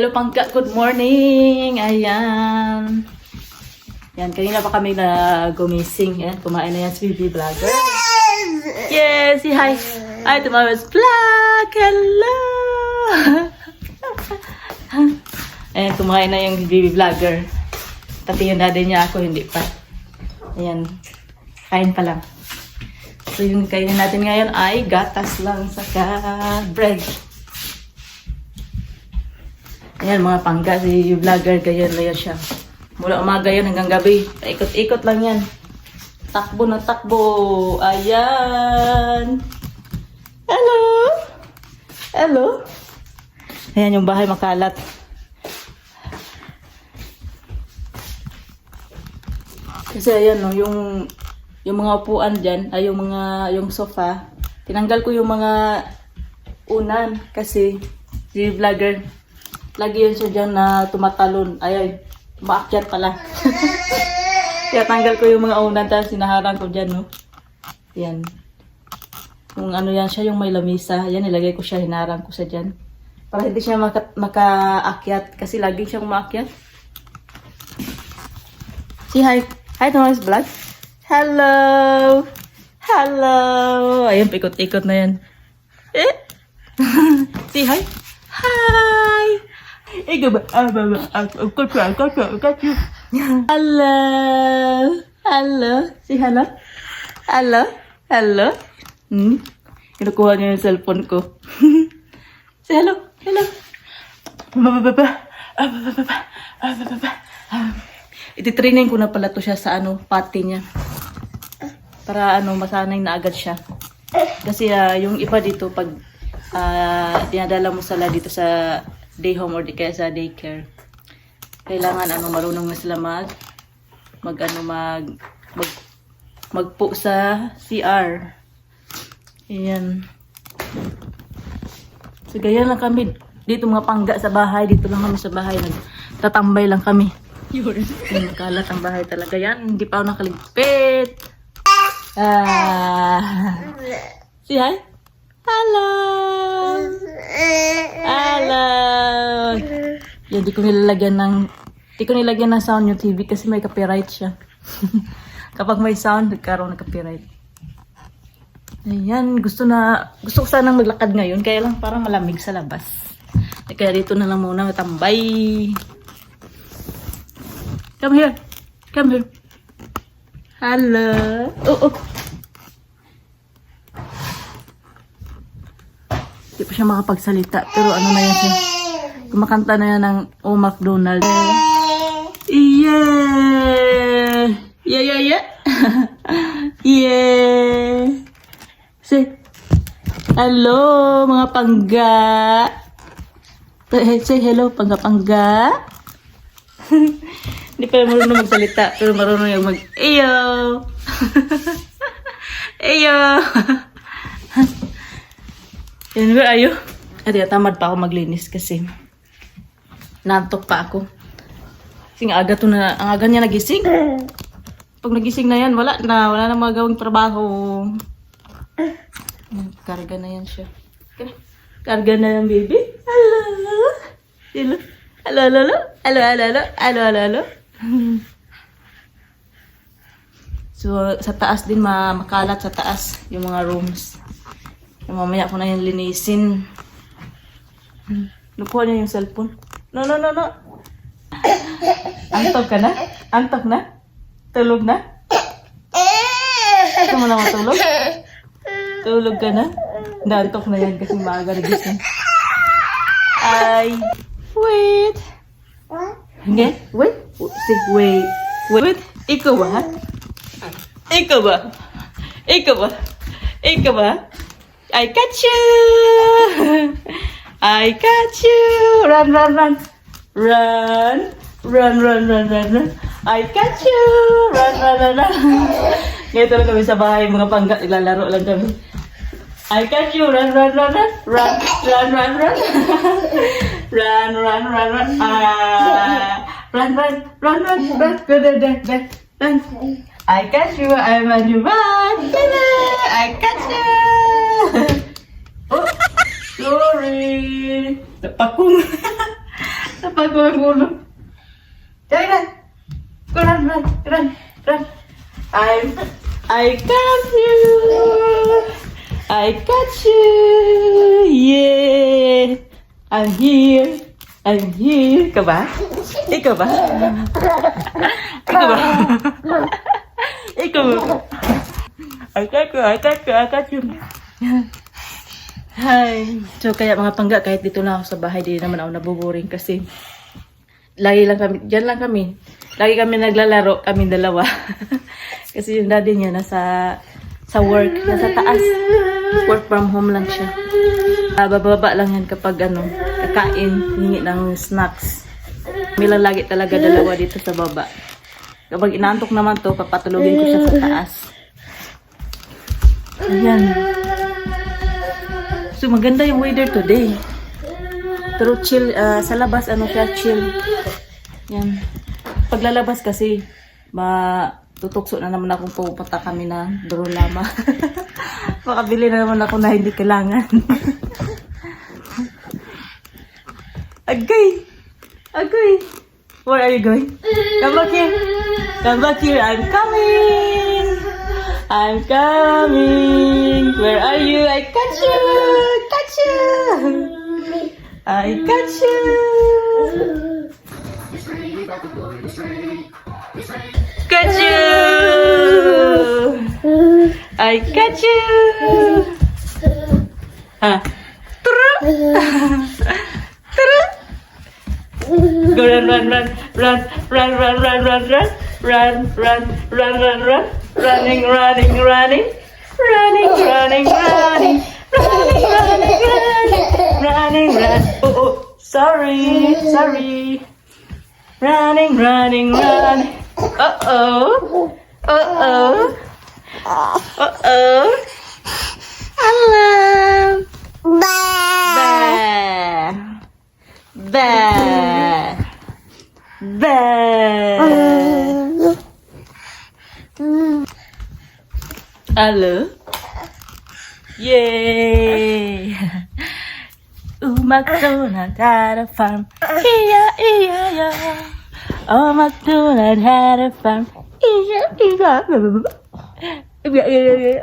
Hello Pangka, good morning! Ayan. Yan, kanina pa kami na gumising. Yan, kumain na yan si Bibi Vlogger. Yes, si hi. Hi to Mama's Vlog! Hello! Ayan, kumain na yung Bibi Vlogger. Tatingin na din niya ako, hindi pa. Ayan, kain pa lang. So yung kainin natin ngayon ay gatas lang saka bread. Ayan mga pangga, si vlogger ganyan na yan siya. Mula umaga yan hanggang gabi. Ikot-ikot lang yan. Takbo na takbo. Ayan. Hello. Hello. Ayan yung bahay makalat. Kasi ayan no, yung yung mga upuan diyan, ay yung mga yung sofa, tinanggal ko yung mga unan kasi si vlogger lagi yun siya dyan na tumatalon. Ay, ay umaakyat pala. Kaya tanggal ko yung mga unan tapos sinaharang ko dyan, no? Yan. Yung ano yan siya, yung may lamisa. Yan, nilagay ko siya, hinarang ko sa dyan. Para hindi siya maka, makaakyat kasi lagi siyang umaakyat. Si hi. Hi, Thomas Vlog. Hello! Hello! Ayun, pikot-ikot na yan. Eh? si hi. Hi! Hello! Hello! Si hello? Hello? Hello? Hmm? Kinukuha niya yung cellphone ko. si hello? Hello? Ba, ba, ba, ba. Ah, ba, ba, ba, ba. Ah, ba, ba, ba. Ah. Ititraining ko na pala to siya sa ano, pati niya. Para ano, masanay na agad siya. Kasi ah, yung iba dito, pag ah, dinadala mo sila dito sa day home or di kaya sa daycare, kailangan ano, marunong na sila mag, mag ano, mag, mag, magpo sa CR. Ayan. So, ganyan lang kami. Dito mga pangga sa bahay. Dito lang kami sa bahay. Nagtatambay lang kami. Yun. Kalat ang bahay talaga yan. Hindi pa ako nakaligpit. Ah. Si hi. Hello. Hello. Yan, di ko nilalagyan ng di ko nilagyan ng sound yung TV kasi may copyright siya. Kapag may sound, nagkaroon ng copyright. Ayan, gusto na, gusto ko sanang maglakad ngayon, kaya lang parang malamig sa labas. Eh, Kaya dito na lang muna matambay. Come here. Come here. Hello. Oh, oh. Hindi pa siya makapagsalita, pero ano na yan siya. Kumakanta na yan ng Oh McDonald. Yeah! Yeah, yeah, yeah! yeah! Say, hello mga pangga! Say, hello pangga-pangga! Hindi pa marunong magsalita, pero marunong yung mag, Eyo! Yan, where are you? At tamad pa ako maglinis kasi nantok pa ako. Kasi nga aga to na, ang aga niya nagising. Pag nagising na yan, wala na, wala na magawang trabaho. Karga na yan siya. Karga na yan, baby. Hello. Hello. Hello, hello, hello. Hello, hello, hello. Hello. So, sa taas din, ma makalat sa taas yung mga rooms. Mamaya ko na yung linisin. Lukuha niya yung cellphone. No, no, no, no. Antok ka na? Antok na? Tulog na? Gusto mo na matulog? Tulog ka na? Nantok na yan kasi maaga nagising. Ay, wait. Hindi, wait. Say, wait. Wait. Ikaw ba? Ikaw ba? Ikaw ba? Ikaw ba? I catch you! I catch you! Run, run, run! Run! Run, run, run, run, run! I catch you! Run, run, run, run! Ngayon lang kami sa bahay, mga pangga, naglalaro lang kami. I catch you! Run, run, run, run! Run, run, run, run! run, run, run, run! Ah! Run, run, run, run, run! Go there, there, there! Run! I catch you! I'm on your run! I catch you! oh, sorry! Napakong! Bago ang ulo. Dali na. Go run, run, run, run. I'm, I got you. I got you. Yeah. I'm here. I'm here. Ikaw ba? Eh, Ikaw ba? Eh, Ikaw ba? Eh, Ikaw ba? I got you, I got you, I got you. Hi. So kaya mga pangga, kahit dito na ako sa bahay, di naman ako nabuboring kasi lagi lang kami, dyan lang kami. Lagi kami naglalaro, kami dalawa. kasi yung daddy niya nasa sa work, nasa taas. Work from home lang siya. Ah, bababa lang yan kapag ano, kakain, hingi ng snacks. Kami lang lagi talaga dalawa dito sa baba. Kapag inaantok naman to, papatulogin ko siya sa taas. Ayan. So maganda yung weather today. Pero chill, ah, sa labas ano siya, chill. Yan. Paglalabas kasi, matutukso na naman akong pupunta kami na Dorolama. Makabili na naman ako na hindi kailangan. Agay! Agay! Where are you going? Come back here! Come back here! I'm coming! I'm coming! Where are you? I got you! Got you! I got you! Got you! I got you! Ah. Turu! Turu! Go run, run, run, run, run, run, run, run, run, run, run, run, run, run, running, running, running, running, running, running, running, running, running, running, run. Oh, oh, sorry, sorry. Running, running, running. Uh oh. Uh oh. Uh oh. Hello. Bear. Bear. Bear. Hello. Yay! Umakdonald had a farm. Yeah, yeah, ee-ya, ya. Oh, MacDonald had a farm. Yeah, yeah, yeah. Yeah, yeah, yeah.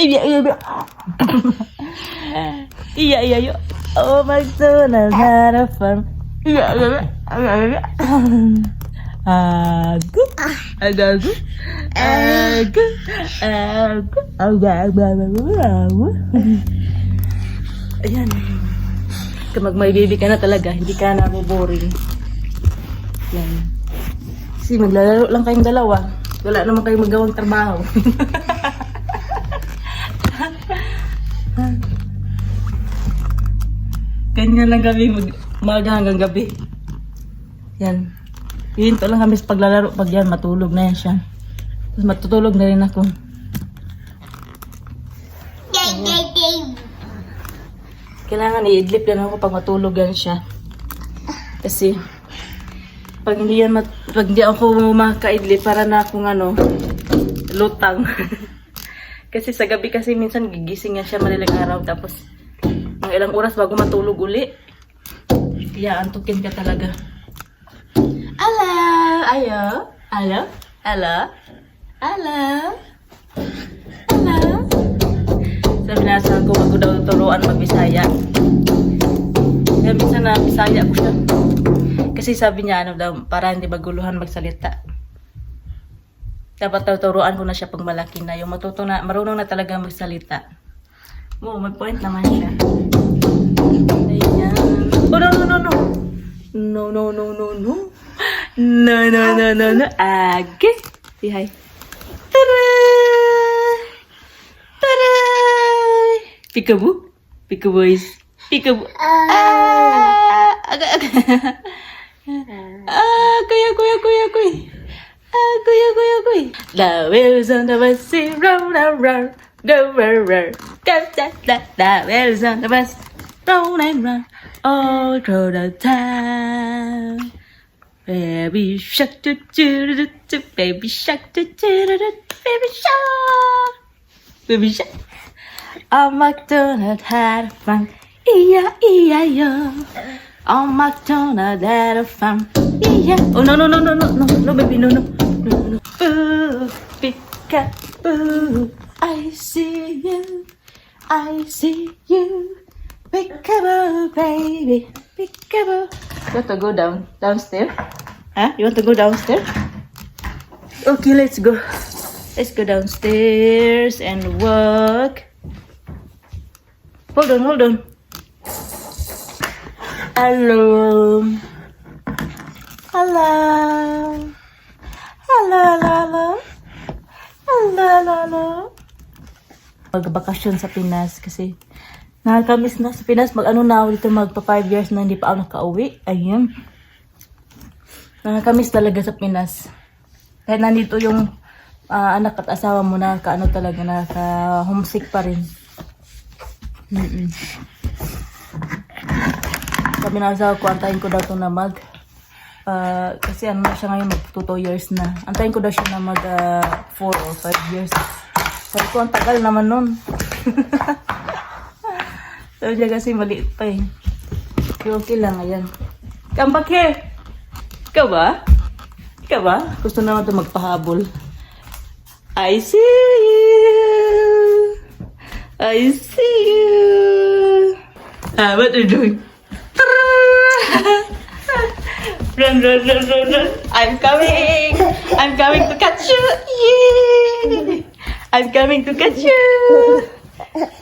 ee-ya, ee-ya. Ee-ya, ee-ya, ya. Oh, MacDonald had a farm. Yeah, yeah, yeah. Ah, good. Agagu, aku, aku, aku, Ayan. Kapag may baby ka na talaga, hindi ka na boring. Yan. Kasi maglalaro lang kayong dalawa. Wala naman kayong magawang trabaho. Ganyan lang kami mag maga hanggang gabi. Yan. Hinto lang kami sa paglalaro. Pag yan, matulog na yan siya. Tapos matutulog na rin ako. Kailangan i-idlip yan ako pag matulog yan siya. Kasi, pag hindi yan mat pag hindi ako makaidlip, para na akong ano, lutang. kasi sa gabi kasi minsan gigising yan siya malilang araw. Tapos, mga ilang oras bago matulog uli. Kaya antukin ka talaga. Hello! Ayo? Hello? Hello? Hello? Hello? Sa ko, wag daw turuan magbisaya. Kaya minsan na bisaya ko siya. Kasi sabi niya, ano daw, para hindi maguluhan magsalita. Dapat daw turuan ko na siya pag malaki na. Yung matuto na, marunong na talaga magsalita. Mo, may point naman siya. Ayan. Oh, no, no, no, no. No, no, no, no, no. No, no, no, no, no. Age. Say hi. Tada! Tada! Peekaboo? Peekaboo is... Peekaboo. Ah! Aga, aga. Ah, kuya, kuya, kuya, kuya. Ah, kuya, kuya, kuya. The wheels on the bus say roll, roll, roll. Go, roll, roll. Go, da, da, the wheels on the bus. Roll and roll. All through the town. Baby shark, do, do, do, do. Baby shark, do, do, do, do. Baby shark. Baby shark. Oh, McDonald had fun. E-I-E-I-O. On McDonald at a farm. Yeah. Oh, no, no, no, no, no, no, no, baby, no, no. No, no. Boo. I see you. I see you. Peekaboo, baby. Peekaboo. You want to go down, downstairs? Huh? You want to go downstairs? Okay, let's go. Let's go downstairs and walk. Hold on, hold on. Hello. Hello. Hello, hello, hello. Hello, hello, hello. Magbakasyon sa Pinas kasi nakakamiss na sa Pinas. Mag-ano na ako dito, magpa 5 years na hindi pa ako nakauwi. Ayun. Nakakamiss talaga sa Pinas. Kahit nandito yung ah, anak at asawa mo na kaano talaga, naka homesick pa rin. Mm-mm. Sabi na asawa ko, antayin ko daw to na mag ah, kasi ano na siya ngayon, mag 2 years na. Antayin ko daw siya na mag 4 or 5 years. Sabi ko, ang tagal naman nun. Sabi niya kasi maliit pa eh. Okay lang, ayan. Come back here! Ikaw ba? Ikaw ba? Gusto naman ito magpahabol. I see you! I see you! Ah, what are you doing? run, run, run, run, run! I'm coming! I'm coming to catch you! Yay! I'm coming to catch you!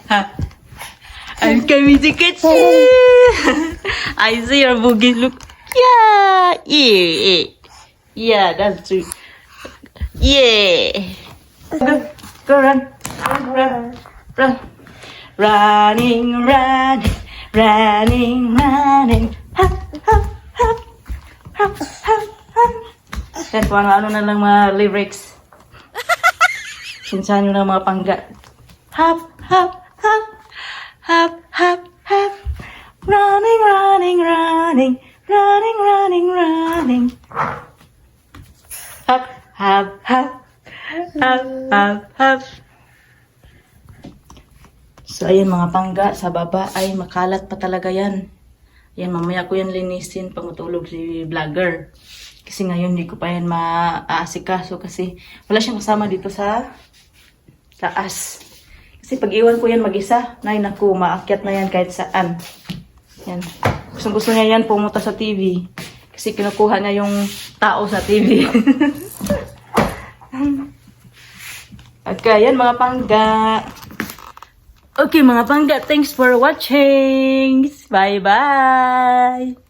Ha? I'm coming to catch you! I see your boogie look. Yeah! Yeah! Yeah, that's true. Yeah! Go, go run! Run, run, run! Running, running, running, running. Hop, hop, hop, hop, hop, hop. Yan po, ano, ano na lang mga lyrics. Sinsahan nyo ng mga pangga. Hop, hop, hop, hop, hop, hop. Running, running, running, running, running, running. Hop, hop, hop, hop, hop, hop. So, ayan mga pangga, sa baba ay makalat pa talaga yan. Ayan, mamaya ko yan linisin pag matulog si vlogger. Kasi ngayon hindi ko pa yan maaasikaso kasi wala siyang kasama dito sa taas. Kasi pag iwan ko yan mag-isa, nay naku, maakyat na yan kahit saan. Yan. Gusto gusto niya yan pumunta sa TV. Kasi kinukuha niya yung tao sa TV. okay, yan mga pangga. Okay mga pangga, thanks for watching. Bye-bye.